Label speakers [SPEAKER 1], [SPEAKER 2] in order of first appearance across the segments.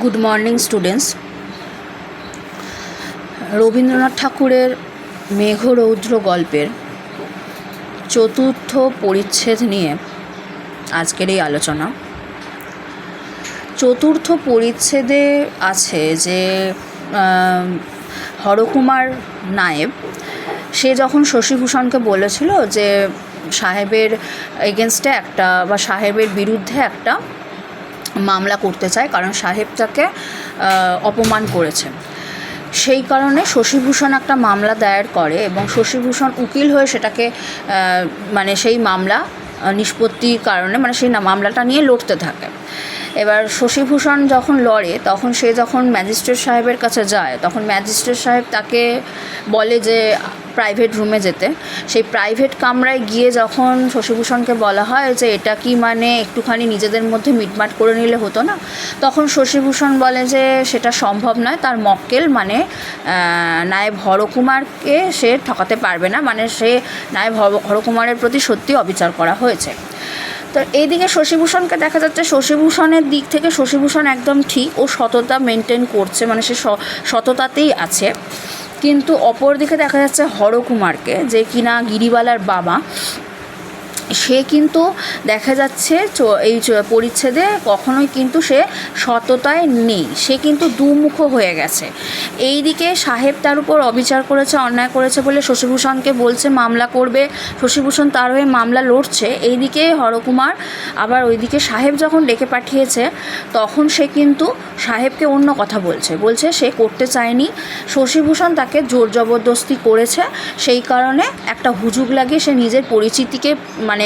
[SPEAKER 1] Good morning students Rabindranath ঠাকুরের মেঘরৌদ্র গল্পের চতুর্থ পরিচ্ছেদ নিয়ে আজকের এই আলোচনা। চতুর্থ পরিচ্ছেদে আছে যে হরকুমার নায়েব, সে যখন শশীভূষণকে বলেছিল যে সাহেবের এগেনস্টে একটা বা সাহেবের বিরুদ্ধে একটা মামলা করতে চায়, কারণ সাহেব তাকে অপমান করেছে। সেই কারণে শশীভূষণ একটা মামলা দায়ের করে এবং শশীভূষণ উকিল হয়ে সেটাকে মানে সেই মামলা নিষ্পত্তির কারণে মানে সেই মামলাটা নিয়ে লড়তে থাকে। এবার শশীভূষণ যখন লড়ে, তখন সে যখন ম্যাজিস্ট্রেট সাহেবের কাছে যায়, তখন ম্যাজিস্ট্রেট সাহেব তাকে বলে যে, প্রাইভেট রুমে যেতে। সেই প্রাইভেট কামরায় গিয়ে যখন শশীভূষণকে বলা হয় যে, এটা কি মানে একটুখানি নিজেদের মধ্যে মিটমাট করে নিলে হতো না? তখন শশীভূষণ বলে যে, সেটা সম্ভব নয়। তার মক্কেল মানে নায়েব হরকুমারকে সে ঠকাতে পারবে না। মানে সে নায়েব হর- হরকুমারের প্রতি সত্যি অবিচার করা হয়েছে। তো এইদিকে শশীভূষণকে দেখা যাচ্ছে শশীভূষণের দিক থেকে শশীভূষণ একদম ঠিক, ও সততা মেনটেন করছে মানে সে, সততাতেই আছে। কিন্তু অপরদিকে দেখা যাচ্ছে হরকুমারকে, যে কিনা গিরিবালার বাবা। সে কিন্তু দেখা যাচ্ছে এই পরিচ্ছেদে কখনোই কিন্তু সে সততায় নেই। সে কিন্তু দুমুখ হয়ে গেছে। এই দিকে সাহেব তার উপর অবিচার করেছে, অন্যায় করেছে বলে শশীভূষণকে বলছে, মামলা করবে। শশীভূষণ তার হয়ে মামলা লড়ছে। এইদিকে হরকুমার আবার ওইদিকে সাহেব যখন ডেকে পাঠিয়েছে, তখন সে কিন্তু সাহেবকে অন্য কথা বলছে। বলছে, সে করতে চায়নি। শশীভূষণ তাকে জোর জবরদস্তি করেছে। সেই কারণে একটা হুজুগ লাগিয়ে সে নিজের পরিচিতিকে মানে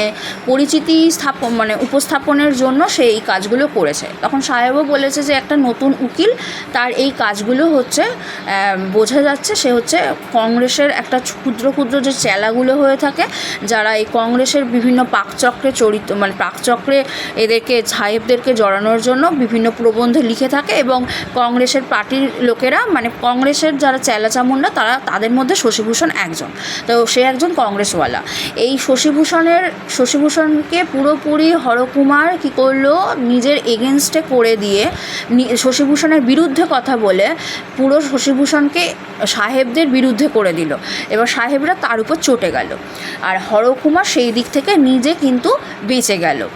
[SPEAKER 1] পরিচিতি স্থাপন মানে উপস্থাপনের জন্য সে এই কাজগুলো করেছে। তখন সাহেবও বলেছে যে একটা নতুন উকিল, তার এই কাজগুলো হচ্ছে বোঝা যাচ্ছে সে হচ্ছে কংগ্রেসের একটা ক্ষুদ্র ক্ষুদ্র যে চেলাগুলো হয়ে থাকে, যারা এই কংগ্রেসের বিভিন্ন পাকচক্রে চরিত মানে পাকচক্রে এদেরকে, সাহেবদেরকে জড়ানোর জন্য বিভিন্ন প্রবন্ধ লিখে থাকে এবং কংগ্রেসের পার্টির লোকেরা মানে কংগ্রেসের যারা চেলাচামুন্ডা, তারা তাদের মধ্যে শশীভূষণ একজন। তো সে একজন কংগ্রেসওয়ালা। এই শশীভূষণের শশীভূষণকে পুরোপুরি হরকুমার কী করল? নিজের এগেনস্টে করে দিয়ে শশীভূষণের বিরুদ্ধে কথা বলে পুরো শশীভূষণকে সাহেবদের বিরুদ্ধে করে দিল। এবার সাহেবরা তার উপর চটে গেল। আর হরকুমার সেই দিক থেকে নিজে কিন্তু বেঁচে গেল।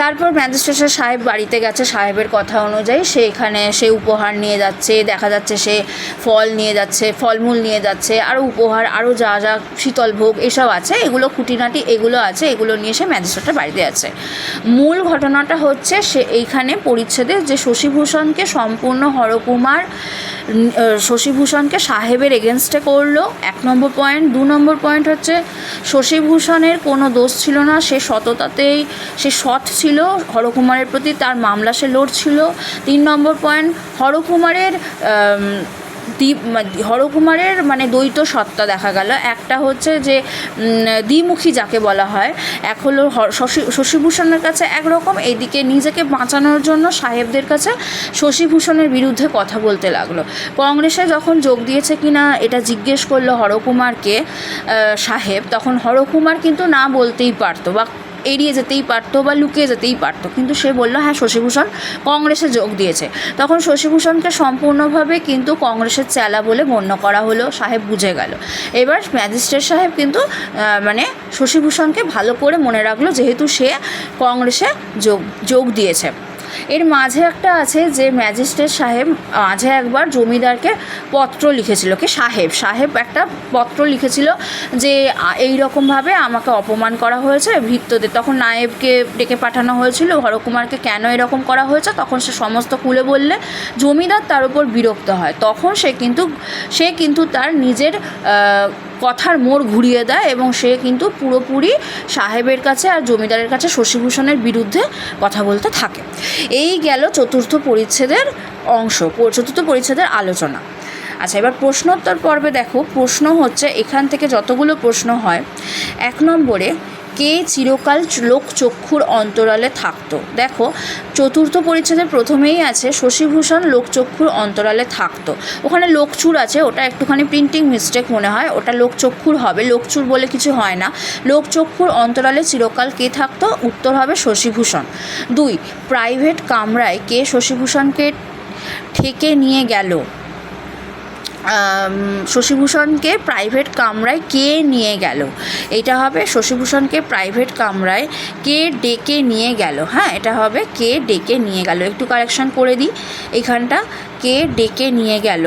[SPEAKER 1] তারপর ম্যাজিস্ট্রেটের সাহেব বাড়িতে গেছে, সাহেবের কথা অনুযায়ী সে এখানে সে উপহার নিয়ে যাচ্ছে, দেখা যাচ্ছে সে ফল নিয়ে যাচ্ছে, ফলমূল নিয়ে যাচ্ছে আরও উপহার আরও যা যা শীতল ভোগ এসব আছে, এগুলো খুঁটিনাটি, এগুলো আছে, এগুলো নিয়ে সে ম্যাজিস্ট্রেটের বাড়িতে আছে মূল ঘটনাটা হচ্ছে সে এইখানে পরিচ্ছেদে যে শশীভূষণকে সম্পূর্ণ হরকুমার শশীভূষণকে সাহেবের এগেনস্টে করল। এক নম্বর পয়েন্ট দু নম্বর পয়েন্ট হচ্ছে, শশীভূষণের কোনো দোষ ছিল না। সে সততাতেই, সে সৎ ছিল। হরকুমারের প্রতি তার মামলা সে লড়ছিল। তিন নম্বর পয়েন্ট হরকুমারের আম, দ্বি- মা- হরকুমারের মানে দ্বৈত সত্তা দেখা গেল। একটা হচ্ছে যে দ্বিমুখী যাকে বলা হয় এক হলো শশী- শশীভূষণের কাছে একরকম এইদিকে নিজেকে বাঁচানোর জন্য সাহেবদের কাছে শশীভূষণের বিরুদ্ধে কথা বলতে লাগল। কংগ্রেসে যখন যোগ দিয়েছে কিনা এটা জিজ্ঞেস করল হরকুমারকে সাহেব। তখন হরকুমার কিন্তু না বলতেই পারতো। বা এড়িয়ে যেতেই পারতো বা লুকিয়ে যেতেই পারতো। কিন্তু সে বলল হ্যাঁ শশীভূষণ, কংগ্রেসে যোগ দিয়েছে। তখন শশীভূষণকে সম্পূর্ণভাবে কিন্তু কংগ্রেসের চেলা বলে গণ্য করা হলো। সাহেব বুঝে গেল। এবার ম্যাজিস্ট্রেট সাহেব কিন্তু মানে শশীভূষণকে ভালো করে মনে রাখল, যেহেতু সে কংগ্রেসে যোগ যোগ দিয়েছে। এর মাঝে একটা আছে যে ম্যাজিস্ট্রেট সাহেব মাঝে একবার জমিদারকে পত্র লিখেছিল। কে? সাহেব। সাহেব একটা পত্র লিখেছিল যে এই রকমভাবে আমাকে অপমান করা হয়েছে ভিত্ততে তখন নায়েবকে ডেকে পাঠানো হয়েছিল, হরকুমারকে কেন এরকম করা হয়েছে? তখন সে সমস্ত খুলে বললে, জমিদার তার উপর বিরক্ত হয়। তখন সে কিন্তু সে কিন্তু তার নিজের কথার মোড় ঘুরিয়ে দেয় এবং সে কিন্তু পুরোপুরি সাহেবের কাছে আর জমিদারের কাছে শশীভূষণের বিরুদ্ধে কথা বলতে থাকে। এই গেল চতুর্থ পরিচ্ছেদের অংশ চতুর্থ পরিচ্ছেদের আলোচনা। আচ্ছা এবার প্রশ্নোত্তর পর্বে দেখো, প্রশ্ন হচ্ছে এখান থেকে যতগুলো প্রশ্ন হয়, এক নম্বরে কে চিরকাল লোক চক্ষুর অন্তরালে থাকতো? দেখো, চতুর্থ পরিচ্ছেদের প্রথমেই আছে শশীভূষণ লোকচক্ষুর অন্তরালে থাকতো। ওখানে লোকচুর আছে, ওটা একটুখানি প্রিন্টিং মিস্টেক মনে হয়। ওটা লোকচক্ষুর হবে, লোকচুর বলে কিছু হয় না। লোকচক্ষুর অন্তরালে চিরকাল কে থাকতো? উত্তর হবে শশীভূষণ। দুই প্রাইভেট কামরায় কে শশীভূষণকে ঠেকে নিয়ে গেল? শশীভূষণকে প্রাইভেট কামরায় কে নিয়ে গেল? এটা হবে শশীভূষণকে প্রাইভেট কামরায় কে ডেকে নিয়ে গেল? হ্যাঁ এটা হবে কে ডেকে নিয়ে গেল? একটু কারেকশন করে দিই। এখানটা কে ডেকে নিয়ে গেল?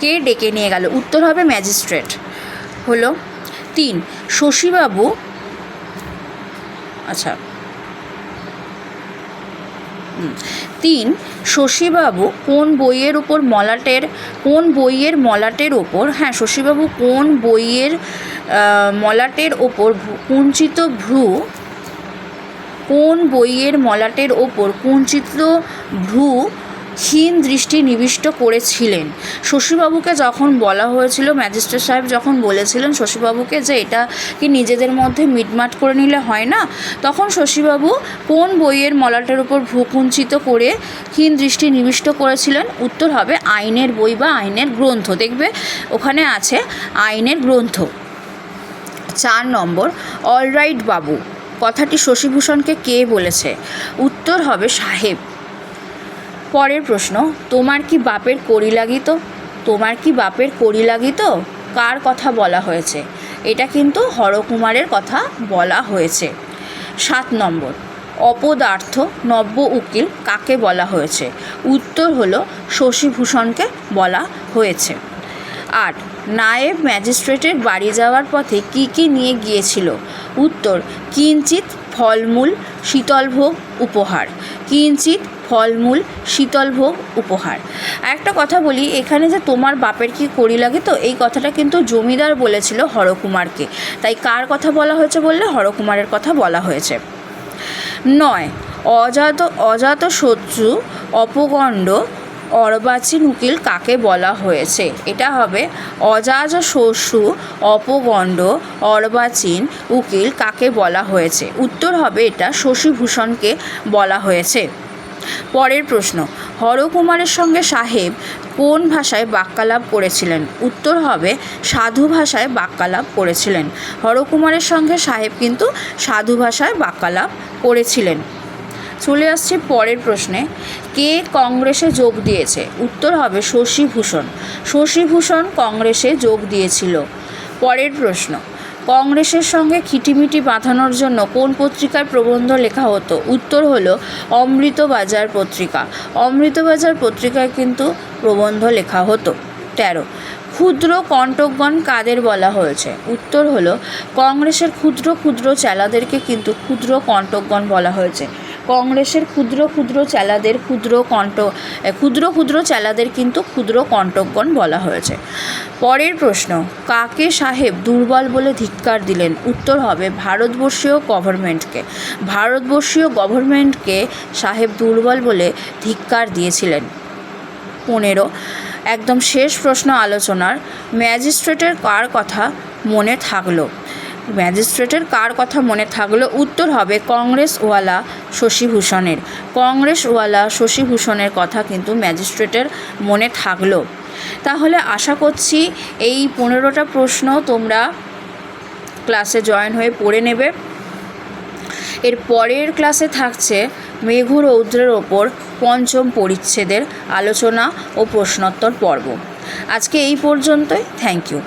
[SPEAKER 1] কে ডেকে নিয়ে গেল? উত্তর হবে ম্যাজিস্ট্রেট হলো তিন, শশীবাবু আচ্ছা। তিন, শশীবাবু কোন বইয়ের ওপর মলাটের, কোন বইয়ের মলাটের ওপর হ্যাঁ শশীবাবু কোন বইয়ের মলাটের ওপর কুঞ্চিত ভ্রু, কোন বইয়ের মলাটের ওপর কুঞ্চিত ভ্রু ক্ষীণ দৃষ্টি নিবিষ্ট করেছিলেন। শশীবাবুকে যখন বলা হয়েছিল, ম্যাজিস্ট্রেট সাহেব যখন বলেছিলেন শশীবাবুকে যে এটা কি নিজেদের মধ্যে মিটমাট করে নিলে হয় না, তখন শশীবাবু কোন বইয়ের মলাটের উপর ভূকুঞ্চিত করে ক্ষীণ দৃষ্টি নিবিষ্ট করেছিলেন? উত্তর হবে আইনের বই বা আইনের গ্রন্থ। দেখবে ওখানে আছে আইনের গ্রন্থ। চার নম্বর, অলরাইট বাবু। কথাটি শশীভূষণকে কে বলেছে? উত্তর হবে সাহেব। পরের প্রশ্ন, তোমার কি বাপের করি লাগিত? তোমার কি বাপের করি লাগিত? কার কথা বলা হয়েছে? এটা কিন্তু হরকুমারের কথা বলা হয়েছে। সাত নম্বর, অপদার্থ নব্য উকিল কাকে বলা হয়েছে? উত্তর হলো, শশীভূষণকে বলা হয়েছে। আট, নায়েব ম্যাজিস্ট্রেটের বাড়ি যাওয়ার পথে কি কি নিয়ে গিয়েছিল? উত্তর কিঞ্চিত ফলমূল, শীতলভোগ, উপহার। কিঞ্চিত ফলমূল শীতলভোগ উপহার। একটা কথা বলি, এখানে যে তোমার বাপের কি করি লাগে তো, এই কথাটা কিন্তু জমিদার বলেছিল হরকুমারকে। তাই কার কথা বলা হয়েছে বললে? হরকুমারের কথা বলা হয়েছে। নয়, অজাত অজাত শত্রু, অপগণ্ড, অর্বাচীন উকিল কাকে বলা হয়েছে? এটা হবে, অজাজ শস্যু অপগণ্ড, অর্বাচীন উকিল কাকে বলা হয়েছে? উত্তর হবে এটা, শশীভূষণকে বলা হয়েছে। পরের প্রশ্ন, হরকুমারের সঙ্গে সাহেব কোন ভাষায় বাক্যালাপ করেছিলেন? উত্তর হবে, সাধু ভাষায় বাক্যালাপ করেছিলেন। হরকুমারের সঙ্গে সাহেব কিন্তু সাধু ভাষায় বাক্যালাপ করেছিলেন। চলে আসছি পরের প্রশ্নে, কে কংগ্রেসে যোগ দিয়েছে? উত্তর হবে শশীভূষণ। শশীভূষণ কংগ্রেসে যোগ দিয়েছিল। পরের প্রশ্ন কংগ্রেসের সঙ্গে খিটিমিটি বাঁধানোর জন্য কোন পত্রিকায় প্রবন্ধ লেখা হতো? উত্তর হলো, অমৃতবাজার পত্রিকা। অমৃতবাজার পত্রিকায় কিন্তু প্রবন্ধ লেখা হতো। তেরো, ক্ষুদ্র কণ্টকগণ কাদের বলা হয়েছে? উত্তর হলো, কংগ্রেসের ক্ষুদ্র ক্ষুদ্র চেলাদেরকে কিন্তু ক্ষুদ্র কণ্টকগণ বলা হয়েছে। কংগ্রেসের ক্ষুদ্র ক্ষুদ্র চেলাদের ক্ষুদ্র কণ্ঠ ক্ষুদ্র ক্ষুদ্র চেলাদের কিন্তু ক্ষুদ্র কণ্টকগণ বলা হয়েছে। পরের প্রশ্ন, কাকে সাহেব দুর্বল বলে ধিক্কার দিলেন? উত্তর হবে ভারতবর্ষীয় গভর্নমেন্টকে। ভারতবর্ষীয় গভর্নমেন্টকে সাহেব দুর্বল বলে ধিক্কার দিয়েছিলেন। পনেরো, একদম শেষ প্রশ্ন আলোচনার ম্যাজিস্ট্রেটের কার কথা মনে থাকল? ম্যাজিস্ট্রেটের কার কথা মনে থাকল উত্তর হবে কংগ্রেসওয়ালা শশীভূষণের কংগ্রেসওয়ালা শশীভূষণের কথা কিন্তু ম্যাজিস্ট্রেটের মনে থাকল। তাহলে আশা করছি এই পনেরোটা প্রশ্ন তোমরা ক্লাসে জয়েন হয়ে পড়ে নেবে। এর পরের ক্লাসে থাকছে মেঘু রৌদ্রের ওপর পঞ্চম পরিচ্ছেদের আলোচনা ও প্রশ্নোত্তর পর্ব। আজকে এই পর্যন্তই। Thank you.